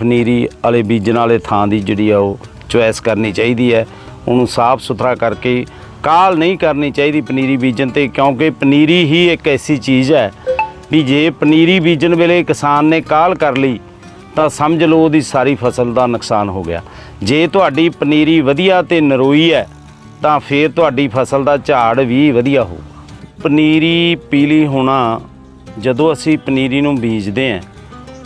ਪਨੀਰੀ ਵਾਲੇ ਬੀਜਣ ਵਾਲੇ ਥਾਂ ਦੀ ਜਿਹੜੀ ਆ ਉਹ ਚੁਆਇਸ ਕਰਨੀ ਚਾਹੀਦੀ ਹੈ। ਉਹਨੂੰ ਸਾਫ਼ ਸੁਥਰਾ ਕਰਕੇ ਕਾਲ ਨਹੀਂ ਕਰਨੀ ਚਾਹੀਦੀ ਪਨੀਰੀ ਬੀਜਣ ਤੇ, ਕਿਉਂਕਿ ਪਨੀਰੀ ਹੀ ਇੱਕ ਐਸੀ ਚੀਜ਼ ਹੈ ਵੀ ਜੇ ਪਨੀਰੀ ਬੀਜਣ ਵੇਲੇ ਕਿਸਾਨ ਨੇ ਕਾਲ ਕਰ ਲਈ, ਤਾਂ ਸਮਝ ਲਓ ਉਹਦੀ ਸਾਰੀ ਫਸਲ ਦਾ ਨੁਕਸਾਨ ਹੋ ਗਿਆ। ਜੇ ਤੁਹਾਡੀ ਪਨੀਰੀ ਵਧੀਆ ਤੇ ਨਰੋਈ ਹੈ, ਤਾਂ ਫਿਰ ਤੁਹਾਡੀ ਫਸਲ ਦਾ ਝਾੜ ਵੀ ਵਧੀਆ ਹੋਊਗਾ। ਪਨੀਰੀ ਪੀਲੀ ਹੋਣਾ, ਜਦੋਂ ਅਸੀਂ ਪਨੀਰੀ ਨੂੰ ਬੀਜਦੇ ਹਾਂ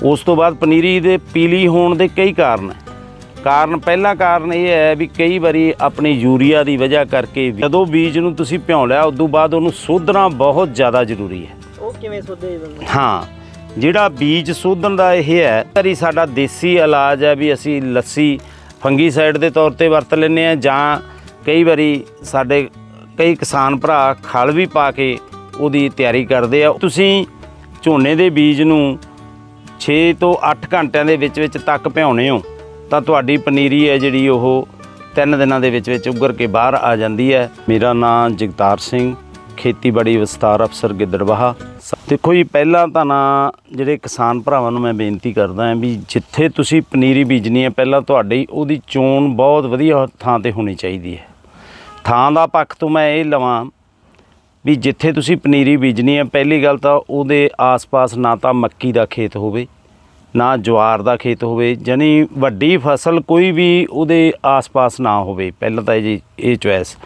ਉਸ ਤੋਂ ਬਾਅਦ ਪਨੀਰੀ ਦੇ ਪੀਲੀ ਹੋਣ ਦੇ ਕਈ ਕਾਰਨ ਹੈ। ਕਾਰਨ ਪਹਿਲਾ ਕਾਰਨ ਇਹ ਹੈ ਵੀ ਕਈ ਵਾਰੀ ਆਪਣੀ ਯੂਰੀਆ ਦੀ ਵਜ੍ਹਾ ਕਰਕੇ ਜਦੋਂ ਬੀਜ ਨੂੰ ਤੁਸੀਂ ਭਿਉਂ ਲਿਆ ਉਸ ਤੋਂ ਬਾਅਦ ਉਹਨੂੰ ਸੋਧਣਾ ਬਹੁਤ ਜ਼ਿਆਦਾ ਜ਼ਰੂਰੀ ਹੈ। ਉਹ ਕਿਵੇਂ ਸੋਧੇ ਹਾਂ ਜਿਹੜਾ ਬੀਜ ਸੋਧਣ ਦਾ ਇਹ ਹੈ ਤਰੀ ਸਾਡਾ ਦੇਸੀ ਇਲਾਜ ਹੈ ਵੀ ਅਸੀਂ ਲੱਸੀ ਫੰਗੀਸਾਈਡ ਦੇ ਤੌਰ ਤੇ ਵਰਤ ਲੈਂਦੇ ਆ ਜਾਂ ਕਈ ਵਾਰੀ ਸਾਡੇ ਕਈ ਕਿਸਾਨ ਭਰਾ ਖਲ ਵੀ ਪਾ ਕੇ ਉਹਦੀ ਤਿਆਰੀ ਕਰਦੇ ਆ। ਤੁਸੀਂ ਝੋਨੇ ਦੇ ਬੀਜ ਨੂੰ 6 ਤੋਂ 8 ਘੰਟਿਆਂ ਦੇ ਵਿੱਚ ਵਿੱਚ ਤੱਕ ਭਿਉਣੇ ਹੋ, ਤਾਂ ਤੁਹਾਡੀ ਪਨੀਰੀ ਹੈ ਜਿਹੜੀ ਉਹ ਤਿੰਨ ਦਿਨਾਂ ਦੇ ਵਿੱਚ ਵਿੱਚ ਉੱਗਰ ਕੇ ਬਾਹਰ ਆ ਜਾਂਦੀ ਹੈ। ਮੇਰਾ ਨਾਮ ਜਗਤਾਰ ਸਿੰਘ, ਖੇਤੀਬਾੜੀ ਵਿਸਤਾਰ ਅਫਸਰ ਗਿੱਦੜਬਾਹਾ ਦੇਖੋ ਜੀ, ਪਹਿਲਾਂ ਤਾਂ ਨਾ ਜਿਹੜੇ ਕਿਸਾਨ ਭਰਾਵਾਂ ਨੂੰ ਮੈਂ ਬੇਨਤੀ ਕਰਦਾ ਹਾਂ ਵੀ ਜਿੱਥੇ ਤੁਸੀਂ ਪਨੀਰੀ ਬੀਜਣੀ ਹੈ, ਪਹਿਲਾਂ ਤੁਹਾਡੀ ਉਹਦੀ ਚੋਣ ਬਹੁਤ ਵਧੀਆ ਥਾਂ ਤੇ ਹੋਣੀ ਚਾਹੀਦੀ ਹੈ। ਥਾਂ ਦਾ ਪੱਖ ਤੋਂ ਮੈਂ ਇਹ ਲਵਾਂ ਵੀ ਜਿੱਥੇ ਤੁਸੀਂ ਪਨੀਰੀ ਬੀਜਣੀ ਹੈ, ਪਹਿਲੀ ਗੱਲ ਤਾਂ ਉਹਦੇ ਆਸ-ਪਾਸ ਨਾ ਤਾਂ ਮੱਕੀ ਦਾ ਖੇਤ ਹੋਵੇ ਨਾ ਜਵਾਰ ਦਾ ਖੇਤ ਹੋਵੇ ਜਾਨੀ ਵੱਡੀ ਫਸਲ ਕੋਈ ਵੀ ਉਹਦੇ ਆਸ-ਪਾਸ ਨਾ ਹੋਵੇ, ਪਹਿਲਾਂ ਤਾਂ ਇਹ ਜੀ, ਇਹ ਚੁਆਇਸ।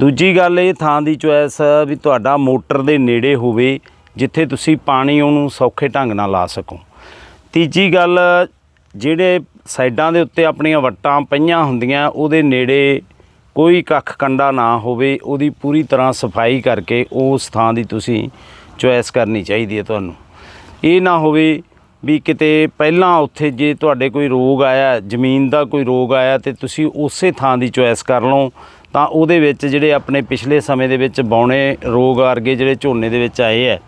ਦੂਜੀ ਗੱਲ ਇਹ ਥਾਂ ਦੀ ਚੁਆਇਸ ਵੀ ਤੁਹਾਡਾ ਮੋਟਰ ਦੇ ਨੇੜੇ ਹੋਵੇ, ਜਿੱਥੇ ਤੁਸੀਂ ਪਾਣੀ ਉਹਨੂੰ ਸੌਖੇ ਢੰਗ ਨਾਲ ਲਾ ਸਕੋ। ਤੀਜੀ ਗੱਲ, ਜਿਹੜੇ ਸਾਈਡਾਂ ਦੇ ਉੱਤੇ ਆਪਣੀਆਂ ਵੱਟਾਂ ਪਈਆਂ ਹੁੰਦੀਆਂ, ਉਹਦੇ ਨੇੜੇ ਕੋਈ ਕੱਖ ਕੰਡਾ ਨਾ ਹੋਵੇ, ਉਹਦੀ ਪੂਰੀ ਤਰ੍ਹਾਂ ਸਫ਼ਾਈ ਕਰਕੇ ਉਸ ਥਾਂ ਦੀ ਤੁਸੀਂ ਚੁਆਇਸ ਕਰਨੀ ਚਾਹੀਦੀ ਹੈ ਤੁਹਾਨੂੰ। ਇਹ ਨਾ ਹੋਵੇ ਵੀ ਕਿਤੇ ਪਹਿਲਾਂ ਉੱਥੇ ਜੇ ਤੁਹਾਡੇ ਕੋਈ ਰੋਗ ਆਇਆ, ਜ਼ਮੀਨ ਦਾ ਕੋਈ ਰੋਗ ਆਇਆ ਤੇ ਤੁਸੀਂ ਉਸੇ ਥਾਂ ਦੀ ਚੁਆਇਸ ਕਰ ਲਓ, ਤਾਂ ਉਹਦੇ ਵਿੱਚ ਜਿਹੜੇ ਆਪਣੇ ਪਿਛਲੇ ਸਮੇਂ ਦੇ ਵਿੱਚ ਬੌਣੇ ਰੋਗ ਵਰਗੇ ਜਿਹੜੇ ਝੋਨੇ ਦੇ ਵਿੱਚ ਆਏ ਹੈ,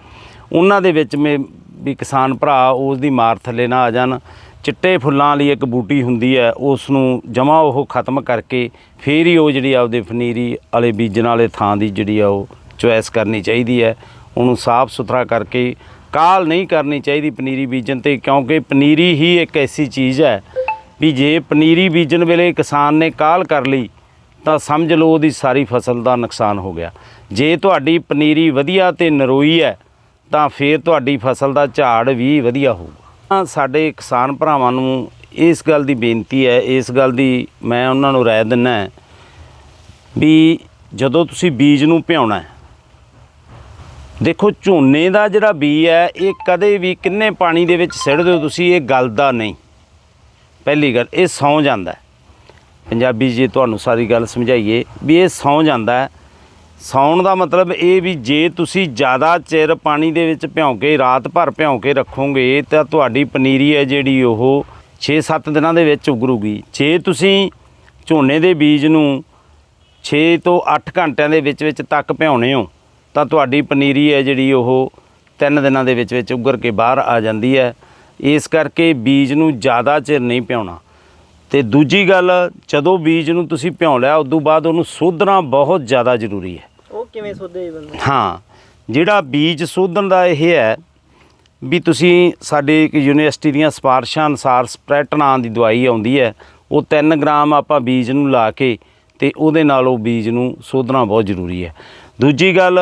ਉਹਨਾਂ ਦੇ ਵਿੱਚ ਮੇ ਵੀ ਕਿਸਾਨ ਭਰਾ ਉਸ ਦੀ ਮਾਰ ਥੱਲੇ ਨਾ ਆ ਜਾਣ। ਚਿੱਟੇ ਫੁੱਲਾਂ ਵਾਲੀ ਇੱਕ ਬੂਟੀ ਹੁੰਦੀ ਹੈ ਉਸ ਨੂੰ ਜਮਾ ਉਹ ਖਤਮ ਕਰਕੇ ਫੇਰ ਹੀ ਉਹ ਜਿਹੜੀ ਆਪਦੇ ਫਨੀਰੀ ਵਾਲੇ ਬੀਜਣ ਵਾਲੇ ਥਾਂ ਦੀ ਜਿਹੜੀ ਆ ਉਹ ਚੁਆਇਸ ਕਰਨੀ ਚਾਹੀਦੀ ਹੈ। ਉਹਨੂੰ ਸਾਫ਼ ਸੁਥਰਾ ਕਰਕੇ ਕਾਲ ਨਹੀਂ ਕਰਨੀ ਚਾਹੀਦੀ ਪਨੀਰੀ ਬੀਜਣ ਤੇ, ਕਿਉਂਕਿ ਪਨੀਰੀ ਹੀ ਇੱਕ ਐਸੀ ਚੀਜ਼ ਹੈ ਵੀ ਜੇ ਪਨੀਰੀ ਬੀਜਣ ਵੇਲੇ ਕਿਸਾਨ ਨੇ ਕਾਲ ਕਰ ਲਈ, ਤਾਂ ਸਮਝ ਲਓ ਉਹਦੀ ਸਾਰੀ ਫਸਲ ਦਾ ਨੁਕਸਾਨ ਹੋ ਗਿਆ। ਜੇ ਤੁਹਾਡੀ ਪਨੀਰੀ ਵਧੀਆ ਤੇ ਨਰੋਈ ਹੈ, ਤਾਂ ਫਿਰ ਤੁਹਾਡੀ ਫਸਲ ਦਾ ਝਾੜ ਵੀ ਵਧੀਆ ਹੋਊਗਾ। ਸਾਡੇ ਕਿਸਾਨ ਭਰਾਵਾਂ ਨੂੰ ਇਸ ਗੱਲ ਦੀ ਬੇਨਤੀ ਹੈ, ਇਸ ਗੱਲ ਦੀ ਮੈਂ ਉਹਨਾਂ ਨੂੰ ਰਾਏ ਦਿੰਦਾ ਵੀ ਜਦੋਂ ਤੁਸੀਂ ਬੀਜ ਨੂੰ ਭਿਉਣਾ ਹੈ ਦੇਖੋ, ਝੋਨੇ ਦਾ ਜਿਹੜਾ ਬੀ ਹੈ, ਇਹ ਕਦੇ ਵੀ ਕਿੰਨੇ ਪਾਣੀ ਦੇ ਵਿੱਚ ਸਿੱਟ ਦਿਓ ਤੁਸੀਂ, ਇਹ ਗਲਦਾ ਨਹੀਂ। ਪਹਿਲੀ ਗੱਲ, ਇਹ ਸੌਂ ਜਾਂਦਾ ਪੰਜਾਬੀ ਜੇ, ਤੁਹਾਨੂੰ ਸਾਰੀ ਗੱਲ ਸਮਝਾਈਏ ਵੀ ਇਹ ਸੌਂ ਜਾਂਦਾ ਹੈ। ਸੌਣ ਦਾ ਮਤਲਬ ਇਹ ਵੀ ਜੇ ਤੁਸੀਂ ਜ਼ਿਆਦਾ ਚਿਰ ਪਾਣੀ ਦੇ ਵਿੱਚ ਭਿਉਂ ਕੇ, ਰਾਤ ਭਰ ਭਿਉਂ ਕੇ ਰੱਖੋਗੇ, ਤਾਂ ਤੁਹਾਡੀ ਪਨੀਰੀ ਹੈ ਜਿਹੜੀ ਉਹ 6-7 ਦਿਨਾਂ ਦੇ ਵਿੱਚ ਉਗਰੂਗੀ। ਜੇ ਤੁਸੀਂ ਝੋਨੇ ਦੇ ਬੀਜ ਨੂੰ 6 ਤੋਂ 8 ਘੰਟਿਆਂ ਦੇ ਵਿੱਚ ਵਿੱਚ ਤੱਕ ਭਿਉਣੇ ਹੋ ਤਾਂ ਤੁਹਾਡੀ ਪਨੀਰੀ ਹੈ ਜਿਹੜੀ ਉਹ ਤਿੰਨ ਦਿਨਾਂ ਦੇ ਵਿੱਚ ਵਿੱਚ ਉੱਗਰ ਕੇ ਬਾਹਰ ਆ ਜਾਂਦੀ ਹੈ। ਇਸ ਕਰਕੇ ਬੀਜ ਨੂੰ ਜ਼ਿਆਦਾ ਚਿਰ ਨਹੀਂ ਭਿਉਣਾ। ਤੇ ਦੂਜੀ ਗੱਲ ਜਦੋਂ ਬੀਜ ਨੂੰ ਤੁਸੀਂ ਭਿਉਂ ਲਿਆ ਉਸ ਤੋਂ ਬਾਅਦ ਉਹਨੂੰ ਸੋਧਣਾ ਬਹੁਤ ਜ਼ਿਆਦਾ ਜ਼ਰੂਰੀ ਹੈ। ਉਹ ਕਿਵੇਂ ਸੋਧੇ ਬੰਦੇ? ਹਾਂ ਜਿਹੜਾ ਬੀਜ ਸੋਧਣ ਦਾ ਇਹ ਹੈ ਵੀ ਤੁਸੀਂ ਸਾਡੇ ਇੱਕ ਯੂਨੀਵਰਸਿਟੀ ਦੀਆਂ ਸਿਫਾਰਸ਼ਾਂ ਅਨੁਸਾਰ ਸਪਰੈਟ ਨਾਂ ਦੀ ਦਵਾਈ ਆਉਂਦੀ ਹੈ ਉਹ 3 ਗ੍ਰਾਮ ਆਪਾਂ ਬੀਜ ਨੂੰ ਲਾ ਕੇ ਤੇ ਉਹਦੇ ਨਾਲ ਉਹ ਬੀਜ ਨੂੰ ਸੋਧਣਾ ਬਹੁਤ ਜ਼ਰੂਰੀ ਹੈ। ਦੂਜੀ ਗੱਲ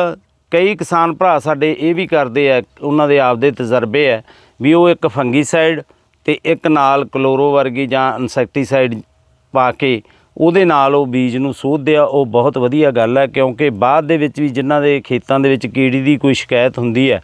ਕਈ ਕਿਸਾਨ ਭਰਾ ਸਾਡੇ ਇਹ ਵੀ ਕਰਦੇ ਆ, ਉਹਨਾਂ ਦੇ ਆਪਦੇ ਤਜਰਬੇ ਹੈ ਵੀ ਉਹ ਇੱਕ ਫੰਗੀਸਾਈਡ ਤੇ ਇੱਕ ਨਾਲ ਕਲੋਰੋ ਵਰਗੀ ਜਾਂ ਇਨਸੈਕਟੀਸਾਈਡ ਪਾ ਕੇ ਉਹਦੇ ਨਾਲ ਉਹ ਬੀਜ ਨੂੰ ਸੋਧਦੇ ਆ। ਉਹ ਬਹੁਤ ਵਧੀਆ ਗੱਲ ਹੈ ਕਿਉਂਕਿ ਬਾਅਦ ਦੇ ਵਿੱਚ ਵੀ ਜਿਨ੍ਹਾਂ ਦੇ ਖੇਤਾਂ ਦੇ ਵਿੱਚ ਕੀੜੀ ਦੀ ਕੋਈ ਸ਼ਿਕਾਇਤ ਹੁੰਦੀ ਹੈ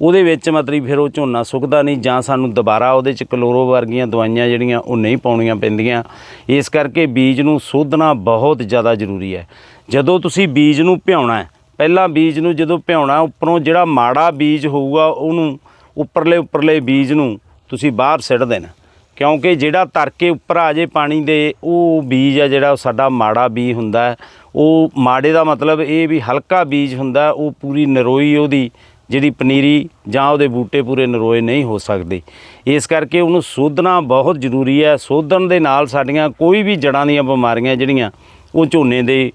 ਉਹਦੇ ਵਿੱਚ ਮਤਲਬ ਫਿਰ ਉਹ ਝੋਨਾ ਸੁੱਕਦਾ ਨਹੀਂ ਜਾਂ ਸਾਨੂੰ ਦੁਬਾਰਾ ਉਹਦੇ ਚ ਕਲੋਰੋ ਵਰਗੀਆਂ ਦਵਾਈਆਂ ਜਿਹੜੀਆਂ ਉਹ ਨਹੀਂ ਪਾਉਣੀਆਂ ਪੈਂਦੀਆਂ। ਇਸ ਕਰਕੇ ਬੀਜ ਨੂੰ ਸੋਧਣਾ ਬਹੁਤ ਜ਼ਿਆਦਾ ਜ਼ਰੂਰੀ ਹੈ ਜਦੋਂ ਤੁਸੀਂ ਬੀਜ ਨੂੰ ਭਿਉਣਾ ਹੈ ਪਹਿਲਾਂ ਬੀਜ ਨੂੰ ਜਦੋਂ ਭਿਉਣਾ, ਉੱਪਰੋਂ ਜਿਹੜਾ ਮਾੜਾ ਬੀਜ ਹੋਊਗਾ, ਉਹਨੂੰ ਉੱਪਰਲੇ ਉੱਪਰਲੇ ਬੀਜ ਨੂੰ ਤੁਸੀਂ ਬਾਹਰ ਸਿੱਟ ਦੇਣਾ। ਕਿਉਂਕਿ ਜਿਹੜਾ ਤਰਕੇ ਉੱਪਰ ਆ ਜੇ ਪਾਣੀ ਦੇ, ਉਹ ਬੀਜ ਆ ਜਿਹੜਾ ਸਾਡਾ ਮਾੜਾ ਬੀਜ ਹੁੰਦਾ ਉਹ ਮਾੜੇ ਦਾ ਮਤਲਬ ਇਹ ਵੀ ਹਲਕਾ ਬੀਜ ਹੁੰਦਾ ਉਹ ਪੂਰੀ ਨਰੋਈ ਉਹਦੀ ਜਿਹੜੀ ਪਨੀਰੀ ਜਾਂ ਉਹਦੇ ਬੂਟੇ ਪੂਰੇ ਨਰੋਏ ਨਹੀਂ ਹੋ ਸਕਦੇ। ਇਸ ਕਰਕੇ ਉਹਨੂੰ ਸੋਧਣਾ ਬਹੁਤ ਜ਼ਰੂਰੀ ਹੈ। ਸੋਧਣ ਦੇ ਨਾਲ ਸਾਡੀਆਂ ਕੋਈ ਵੀ ਜੜਾਂ ਦੀਆਂ ਬਿਮਾਰੀਆਂ ਜਿਹੜੀਆਂ, ਉਹ ਝੋਨੇ ਦੇ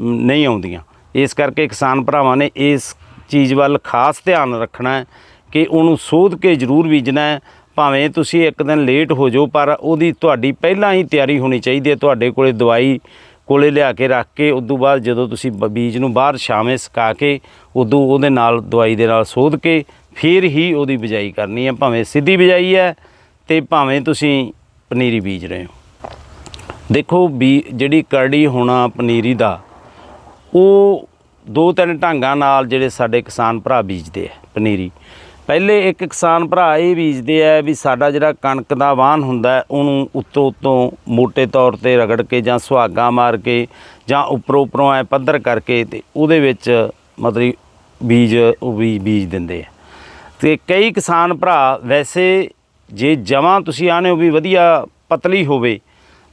ਨਹੀਂ ਆਉਂਦੀਆਂ। ਇਸ ਕਰਕੇ ਕਿਸਾਨ ਭਰਾਵਾਂ ਨੇ ਇਸ ਚੀਜ਼ ਵੱਲ ਖਾਸ ਧਿਆਨ ਰੱਖਣਾ ਹੈ ਕਿ ਉਹਨੂੰ ਸੋਧ ਕੇ ਜ਼ਰੂਰ ਬੀਜਣਾ ਹੈ। ਭਾਵੇਂ ਤੁਸੀਂ ਇੱਕ ਦਿਨ ਲੇਟ ਹੋ ਜਾਓ, ਪਰ ਉਹਦੀ ਤੁਹਾਡੀ ਪਹਿਲਾਂ ਹੀ ਤਿਆਰੀ ਹੋਣੀ ਚਾਹੀਦੀ ਹੈ। ਤੁਹਾਡੇ ਕੋਲੇ ਦਵਾਈ ਕੋਲੇ ਲਿਆ ਕੇ ਰੱਖ ਕੇ, ਉਦੋਂ ਬਾਅਦ ਜਦੋਂ ਤੁਸੀਂ ਬ- ਬੀਜ ਨੂੰ ਬਾਹਰ ਛਾਵੇਂ ਸੁਕਾ ਕੇ, ਉਦੋਂ ਉਹਦੇ ਨਾਲ ਦਵਾਈ ਦੇ ਨਾਲ ਸੋਧ ਕੇ ਫਿਰ ਹੀ ਉਹਦੀ ਬਿਜਾਈ ਕਰਨੀ ਹੈ। ਭਾਵੇਂ ਸਿੱਧੀ ਬਿਜਾਈ ਹੈ ਤੇ ਭਾਵੇਂ ਤੁਸੀਂ ਪਨੀਰੀ ਬੀਜ ਰਹੇ ਹੋ। ਦੇਖੋ ਵੀ ਜਿਹੜੀ ਕਰੜੀ ਹੋਣਾ ਪਨੀਰੀ ਦਾ ਉਹ ਦੋ ਤਿੰਨ ਢੰਗਾਂ ਨਾਲ ਜਿਹੜੇ ਸਾਡੇ ਕਿਸਾਨ ਭਰਾ ਬੀਜਦੇ ਆ ਪਨੀਰੀ। ਪਹਿਲੇ ਇੱਕ ਕਿਸਾਨ ਭਰਾ ਇਹ ਬੀਜਦੇ ਆ ਵੀ ਸਾਡਾ ਜਿਹੜਾ ਕਣਕ ਦਾ ਵਾਹਨ ਹੁੰਦਾ ਉਹਨੂੰ ਉੱਤੋਂ ਉੱਤੋਂ ਮੋٹے ਤੌਰ ਤੇ ਰਗੜ ਕੇ ਜਾਂ ਸੁਹਾਗਾ ਮਾਰ ਕੇ ਜਾਂ ਉੱਪਰੋਂ ਉੱਪਰੋਂ ਐ ਪੱਧਰ ਕਰਕੇ ਤੇ ਉਹਦੇ ਵਿੱਚ ਮਤਲਬ ਬੀਜ, ਉਹ ਵੀ ਬੀਜ ਦਿੰਦੇ ਆ। ਤੇ ਕਈ ਕਿਸਾਨ ਭਰਾ ਵੈਸੇ ਜੇ ਜਮਾਂ ਤੁਸੀਂ ਆਨੇ ਹੋ ਵੀ ਵਧੀਆ ਪਤਲੀ ਹੋਵੇ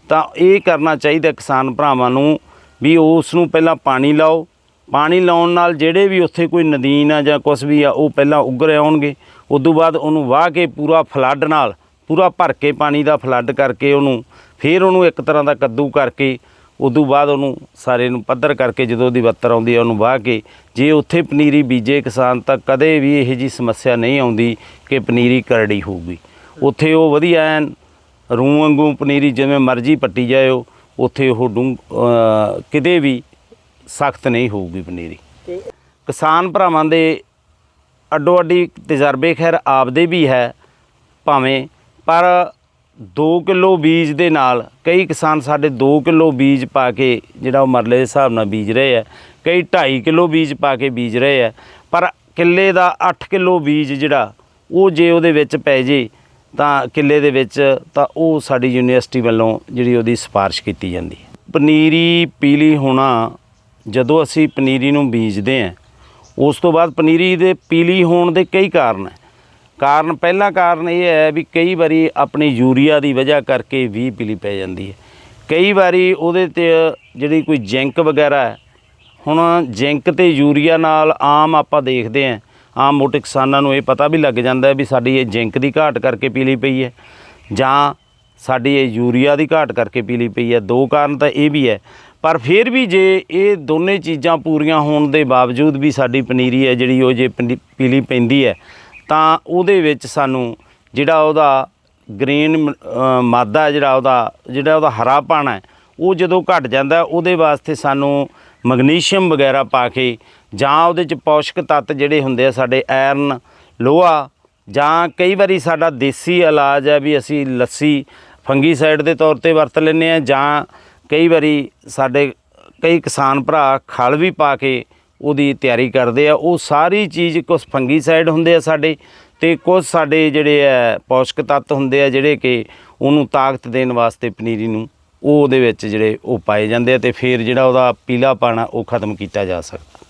ਤਾਂ ਇਹ ਕਰਨਾ ਚਾਹੀਦਾ ਕਿਸਾਨ ਭਰਾਵਾਂ ਨੂੰ ਵੀ ਉਸ ਨੂੰ ਪਹਿਲਾਂ ਪਾਣੀ ਲਾਓ। ਪਾਣੀ ਲਾਉਣ ਨਾਲ ਜਿਹੜੇ ਵੀ ਉੱਥੇ ਕੋਈ ਨਦੀਨ ਆ ਜਾਂ ਕੁਝ ਵੀ ਆ, ਉਹ ਪਹਿਲਾਂ ਉੱਗਰ ਆਉਣਗੇ। ਉਦੋਂ ਬਾਅਦ ਉਹਨੂੰ ਵਾਹ ਕੇ ਪੂਰਾ ਫਲੱਡ ਨਾਲ, ਪੂਰਾ ਭਰ ਕੇ ਪਾਣੀ ਦਾ ਫਲੱਡ ਕਰਕੇ ਉਹਨੂੰ, ਫਿਰ ਉਹਨੂੰ ਇੱਕ ਤਰ੍ਹਾਂ ਦਾ ਕੱਦੂ ਕਰਕੇ, ਉਦੋਂ ਬਾਅਦ ਉਹਨੂੰ ਸਾਰੇ ਨੂੰ ਪੱਧਰ ਕਰਕੇ ਜਦੋਂ ਉਹਦੀ ਬੱਤਰ ਆਉਂਦੀ ਹੈ ਉਹਨੂੰ ਵਾਹ ਕੇ, ਜੇ ਉੱਥੇ ਪਨੀਰੀ ਬੀਜੇ ਕਿਸਾਨ ਤਾਂ ਕਦੇ ਵੀ ਇਹੋ ਜੀ ਸਮੱਸਿਆ ਨਹੀਂ ਆਉਂਦੀ ਕਿ ਪਨੀਰੀ ਕਰੜੀ ਹੋਊਗੀ। ਉੱਥੇ ਉਹ ਵਧੀਆ ਐਨ, ਰੂੰ ਵਾਂਗੂ ਪਨੀਰੀ ਜਿਵੇਂ ਮਰਜ਼ੀ ਪੱਟੀ ਜਾਇਓ ਉੱਥੇ ਉਹ ਡੂੰ ਕਿਤੇ ਵੀ ਸਖਤ ਨਹੀਂ ਹੋਊਗੀ ਪਨੀਰੀ ਕਿਸਾਨ ਭਰਾਵਾਂ ਦੇ ਅੱਡੋ ਅੱਡੀ ਤਜਰਬੇ ਖੈਰ ਆਪਦੇ ਵੀ ਹੈ ਭਾਵੇਂ ਪਰ 2 ਕਿਲੋ ਬੀਜ ਦੇ ਨਾਲ ਕਈ ਕਿਸਾਨ ਸਾਡੇ 2 ਕਿਲੋ ਬੀਜ ਪਾ ਕੇ ਜਿਹੜਾ ਉਹ ਮਰਲੇ ਦੇ ਹਿਸਾਬ ਨਾਲ ਬੀਜ ਰਹੇ ਆ ਕਈ 2.5 ਕਿਲੋ ਬੀਜ ਪਾ ਕੇ ਬੀਜ ਰਹੇ ਆ ਪਰ ਕਿੱਲੇ ਦਾ 8 ਕਿਲੋ ਬੀਜ ਜਿਹੜਾ ਉਹ ਜੇ ਉਹਦੇ ਵਿੱਚ ਪੈ ਜੇ ਤਾਂ ਕਿੱਲੇ ਦੇ ਵਿੱਚ ਤਾਂ ਉਹ ਸਾਡੀ ਯੂਨੀਵਰਸਿਟੀ ਵੱਲੋਂ ਜਿਹੜੀ ਉਹਦੀ ਸਿਫਾਰਿਸ਼ ਕੀਤੀ ਜਾਂਦੀ ਹੈ। ਪਨੀਰੀ ਪੀਲੀ ਹੋਣਾ, ਜਦੋਂ ਅਸੀਂ ਪਨੀਰੀ ਨੂੰ ਬੀਜਦੇ ਹਾਂ, ਉਸ ਤੋਂ ਬਾਅਦ ਪਨੀਰੀ ਦੇ ਪੀਲੀ ਹੋਣ ਦੇ ਕਈ ਕਾਰਨ ਹੈ। ਕਾਰਨ, ਪਹਿਲਾ ਕਾਰਨ ਇਹ ਹੈ ਵੀ ਕਈ ਵਾਰੀ ਆਪਣੀ ਯੂਰੀਆ ਦੀ ਵਜ੍ਹਾ ਕਰਕੇ ਵੀ ਪੀਲੀ ਪੈ ਜਾਂਦੀ ਹੈ। ਕਈ ਵਾਰੀ ਉਹਦੇ ਤੇ ਜਿਹੜੀ ਕੋਈ ਜਿੰਕ ਵਗੈਰਾ ਹੁਣ ਜਿੰਕ ਤੇ ਯੂਰੀਆ ਨਾਲ ਆਮ ਆਪਾਂ ਦੇਖਦੇ ਹਾਂ ਆਮ ਮੋਟੇ ਕਿਸਾਨਾਂ ਨੂੰ ਇਹ ਪਤਾ ਵੀ ਲੱਗ ਜਾਂਦਾ ਵੀ ਸਾਡੀ ਇਹ ਜਿੰਕ ਦੀ ਘਾਟ ਕਰਕੇ ਪੀਲੀ ਪਈ ਹੈ ਜਾਂ ਸਾਡੀ ਇਹ ਯੂਰੀਆ ਦੀ ਘਾਟ ਕਰਕੇ ਪੀਲੀ ਪਈ ਹੈ, ਦੋ ਕਾਰਨ ਤਾਂ ਇਹ ਵੀ ਹੈ। ਪਰ ਫਿਰ ਵੀ ਜੇ ਇਹ ਦੋਨੇ ਚੀਜ਼ਾਂ ਪੂਰੀਆਂ ਹੋਣ ਦੇ ਬਾਵਜੂਦ ਵੀ ਸਾਡੀ ਪਨੀਰੀ ਹੈ, ਜਿਹੜੀ ਉਹ ਜੇ ਪਨੀ- ਪੀਲੀ ਪੈਂਦੀ ਹੈ, ਤਾਂ ਉਹਦੇ ਵਿੱਚ ਸਾਨੂੰ ਜਿਹੜਾ ਉਹਦਾ ਗ੍ਰੀਨ ਮਾਦਾ ਜਿਹੜਾ ਉਹਦਾ ਜਿਹੜਾ ਉਹਦਾ ਹਰਾਪਣ ਹੈ, ਉਹ ਜਦੋਂ ਘਟ ਜਾਂਦਾ, ਉਹਦੇ ਵਾਸਤੇ ਸਾਨੂੰ ਮੈਗਨੀਸ਼ੀਅਮ ਵਗੈਰਾ ਪਾ ਕੇ ਜਾਂ ਉਹਦੇ ਚ ਪੌਸ਼ਕ ਤੱਤ ਜਿਹੜੇ ਹੁੰਦੇ ਆ ਸਾਡੇ ਆਇਰਨ ਲੋਹਾ, ਜਾਂ ਕਈ ਵਾਰੀ ਸਾਡਾ ਦੇਸੀ ਇਲਾਜ ਹੈ ਵੀ ਅਸੀਂ ਲੱਸੀ ਫੰਗੀਸਾਈਡ ਦੇ ਤੌਰ ਤੇ ਵਰਤ ਲੈਂਦੇ ਆ ਜਾਂ ਕਈ ਵਾਰੀ ਸਾਡੇ ਕਈ ਕਿਸਾਨ ਭਰਾ ਖਲ ਵੀ ਪਾ ਕੇ ਉਹਦੀ ਤਿਆਰੀ ਕਰਦੇ ਆ। ਉਹ ਸਾਰੀ ਚੀਜ਼ ਕੁਝ ਫੰਗੀਸਾਈਡ ਹੁੰਦੇ ਆ ਸਾਡੇ ਤੇ ਕੁਝ ਸਾਡੇ ਜਿਹੜੇ ਆ ਪੌਸ਼ਕ ਤੱਤ ਹੁੰਦੇ ਆ ਜਿਹੜੇ ਕਿ ਉਹਨੂੰ ਤਾਕਤ ਦੇਣ ਵਾਸਤੇ ਪਨੀਰੀ ਨੂੰ ਉਹ ਉਹਦੇ ਵਿੱਚ ਜਿਹੜੇ ਉਹ ਪਾਏ ਜਾਂਦੇ ਆ ਤੇ ਫਿਰ ਜਿਹੜਾ ਉਹਦਾ ਪੀਲਾ ਪਾਣਾ ਉਹ ਖਤਮ ਕੀਤਾ ਜਾ ਸਕਦਾ।